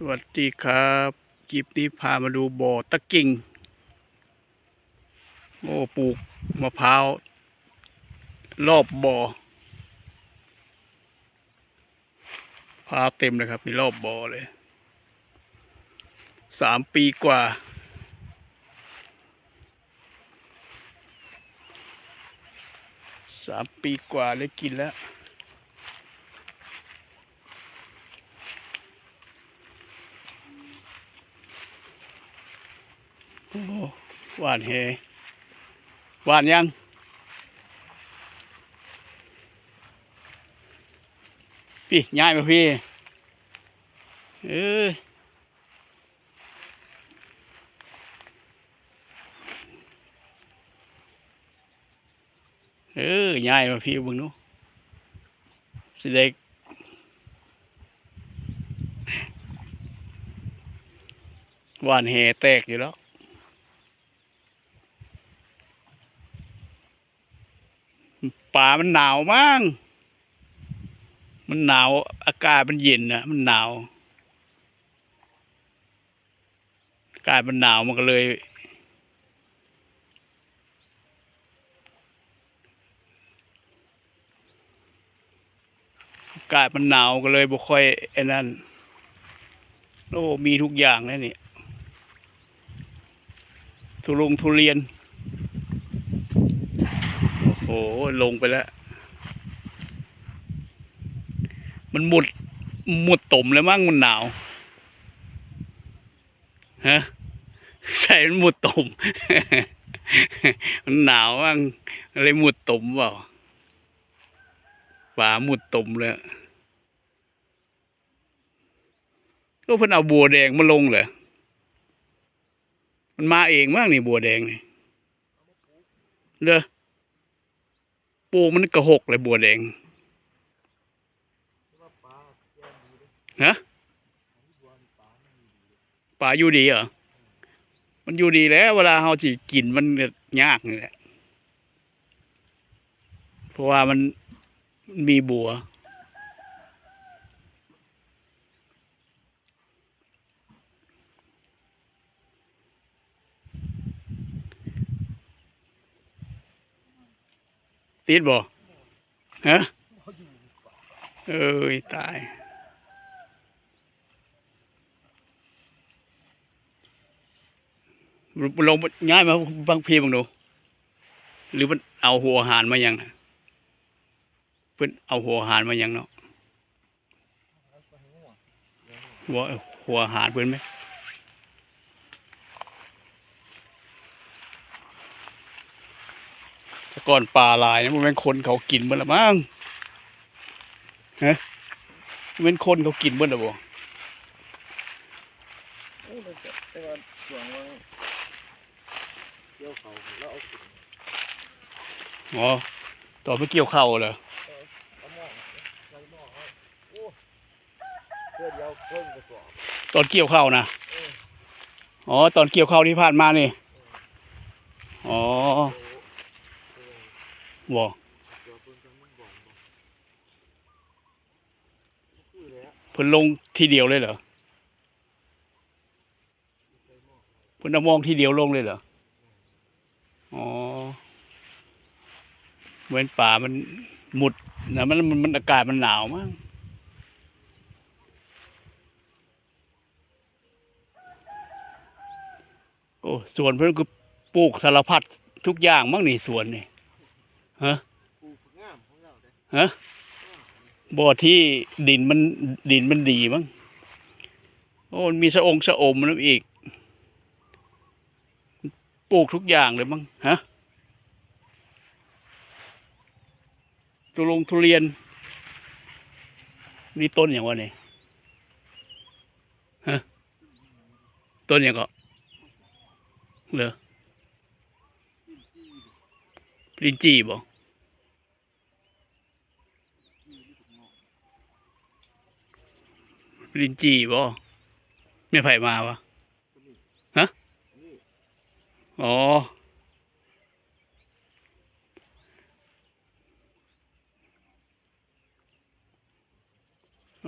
สวัสดีครับคลิปนี้พามาดูบ่อตะกิ่งโอ้ปลูกมะพร้าว รอบบ่อพาเต็มเลยครับมีรอบบ่อเลย สามปีกว่า สามปีกว่าเลยกินแล้ว หวานเฮหวานยังพี่ย้ายมาพี่เออเออย้ายมาพี่บึงนู้สิเด็กหวานเฮแตกอยู่แล้ว ป่ามันหนาวมั้งมันหนาวอากาศมันเย็นนะมันหนาว อากาศมันหนาวมันก็เลย อากาศมันหนาวก็เลยบ่ค่อยไอ้นั่นโอ้มีทุกอย่างเลยนี่ทุลงทุเรียน ลงไปแล้ว มันหมุดหมุดต่มเลยมั้งมันหนาวฮะใช่มันหมุดต่มมันหนาวมั้งอะไรหมุดต่มเปล่าฝาหมุดต่มเลยก็เพิ่นเอาบัวแดงมาลงเลยมันมาเองมั้งนี่บัวแดงนี่เด้อ ปลูกมันกระหกเลยบัวแดงฮะปลาอยู่ดีเหรอ มันอยู่ดีแล้ว เวลาเราสีกินมันยากนี่แหละ เพราะว่ามันมีบัว ติดบ่ฮะเอ้ยตายลงง่ายมาบางพีบางดูหรือมันเอาหัวหารมายังนะเพิ่นเอาหัวหารมายังเนาะหัวหัวหารเพิ่นไหมแต่ ก่อนปลาลายนะมันเป็นคนเขากินเมื่อละมั้งฮะมันเป็นคนเขากินเมื่อละบ่โอ้ยแต่ว่าช่วงว่าเกี่ยวเขาแล้วเอาขึ้นอ๋อต่อไปเกี่ยวข้าวเหรอเอาหม้อใส่หม้อเอาโอ้เพื่อเดียวเพิ่มกระสอบตอนเกี่ยวข้าวนะอ๋อตอนเกี่ยวข้าวที่ผ่านมานี่อ๋อ บ่เดี๋ยวเพิ่นจะมึงบอกบอกคุยแล้วเพิ่นลงทีเดียวเลยเหรอใส่หม้อเพิ่นเอามองทีเดียวลงเลยเหรออ๋อเหมือนป่ามันหมุดนะมันมันอากาศมันหนาวมั้งโอ้สวนเพิ่นก็ปลูกสารพัดทุกอย่างมั้งนี่สวนนี่ ฮะปลูกงามของเราเด้ฮะบ่อที่ดินมันดินมันดีมั้งโอ้มันมีสะองสะอมมันอีก ปลูกทุกอย่างเลยมั้งฮะตุลงทุเรียน นี่ต้นอย่างวะเนี่ยฮะต้นอย่างก็เหรอ ลินจีบ่ลินจีบ่ไม่ไผ่มาวะฮะอ๋อ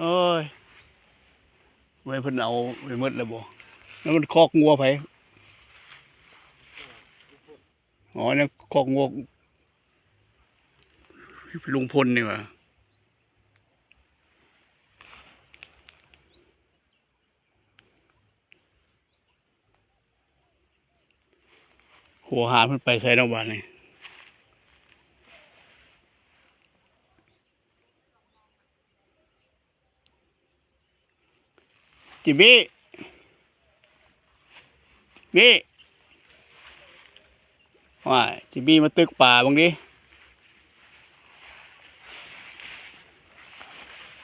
โอ้ยไว้เพิ่นเอาไปหมดแล้วบ่แล้วมันคอกงัวไผอ๋อเนั่นคอกงัว ลุงพลนี่ว่าหัวหาเพิ่นไปใส่นอกบ้านนี่จิมี่มี่ว่าจิมี่มาตึกป่าบางดิ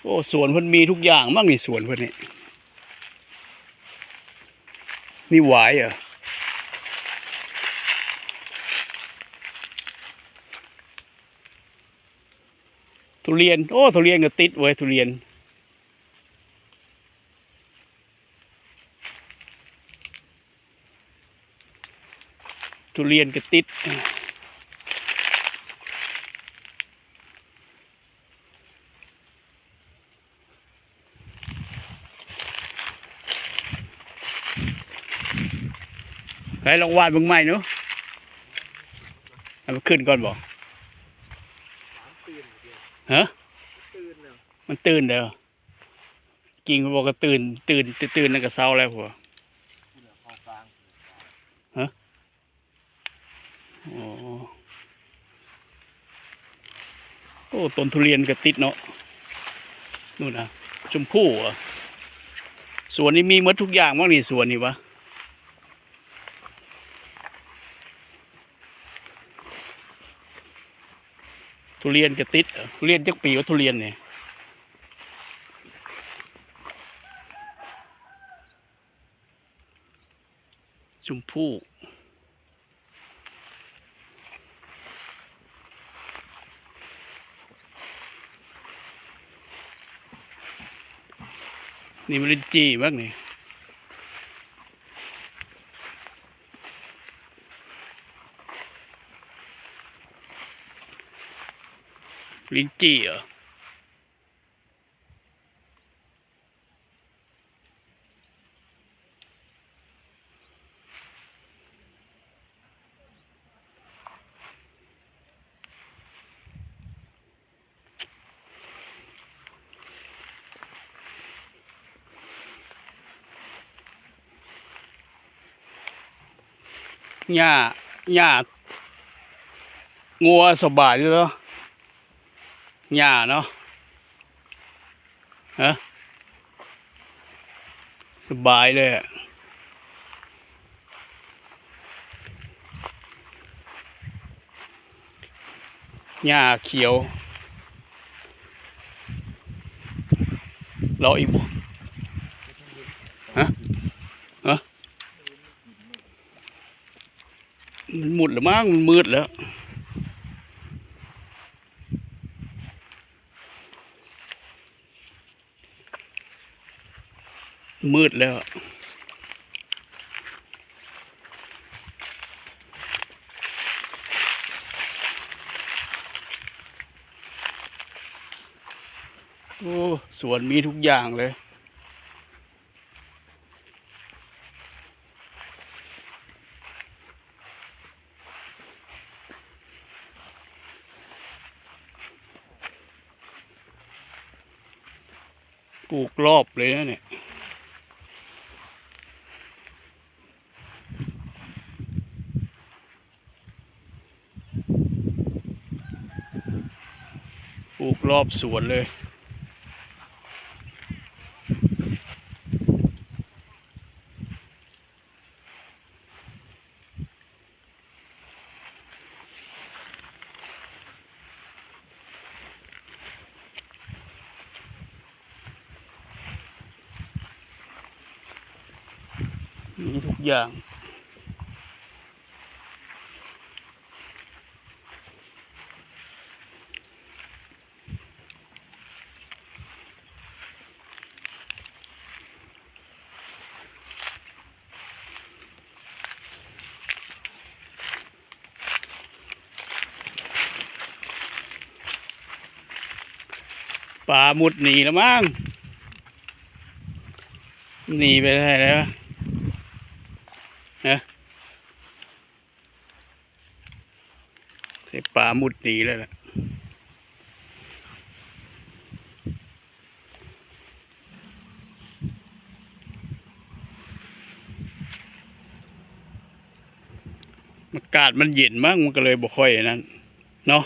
โอ้สวนเพิ่นมีทุกอย่างมั่งนี่สวนเพิ่นนี่นี่หวายเหรอทุเรียน โอ้ทุเรียนก็ติดไว้ยทุเรียน ทุเรียนก็ติด ไปลองวาดเบิ่งใหม่เนาะอามันขึ้นก่อนบ่สามตื่นเดียวฮะตื่นแล้วมันตื่นเด้อกิ่งมันบอกก็ตื่นตื่น ตื่น ตื่นนั่นก็เศร้าแล้วผัวที่เหลือพอกลางโอ้โอ้ต้นทุเรียนก็ติดเนาะนู่นนะชมพู่อะสวนนี้มีมดทุกอย่างมั้งนี่สวนนี่วะ ทุเรียนก็ติดทุเรียนจักปีว่าทุเรียนเนี่ยชมพู่นี่มันจี่บ้างนี่ ลิ้นจี่เหรอหญ้าหญ้างัวสบายอยู่แล้ว หญ้าเนาะฮะสบายเลยอะหญ้าเขียว รออีกบ่ฮะ ฮะ มันหมุดแล้วมั้งมันมืดแล้ว มืดแล้ว โอ้ สวนมีทุกอย่างเลยปลูกรอบเลยนะเนี่ย รอบสวนเลย มีทุกอย่าง ปลาหมุดหนีแล้วมั้งหนีไปได้แล้วนะใส่ป่ามุดหนีแล้วล่ะอากาศมันเย็นมากมันก็เลยบ่ค่อยอันนั้นเนาะ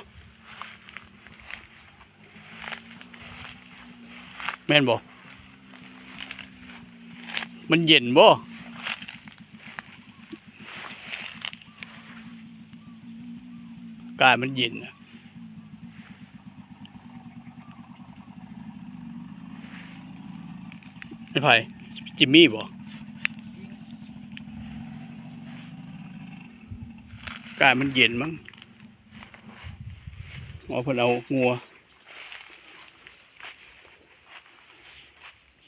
แม่นบอกมันเย็นบ่กาศมันเย็นอะไอ้ไผ่จิมมี่บ่กาศมันเย็นมั้งอ๋อเพิ่นเอางัว คลิป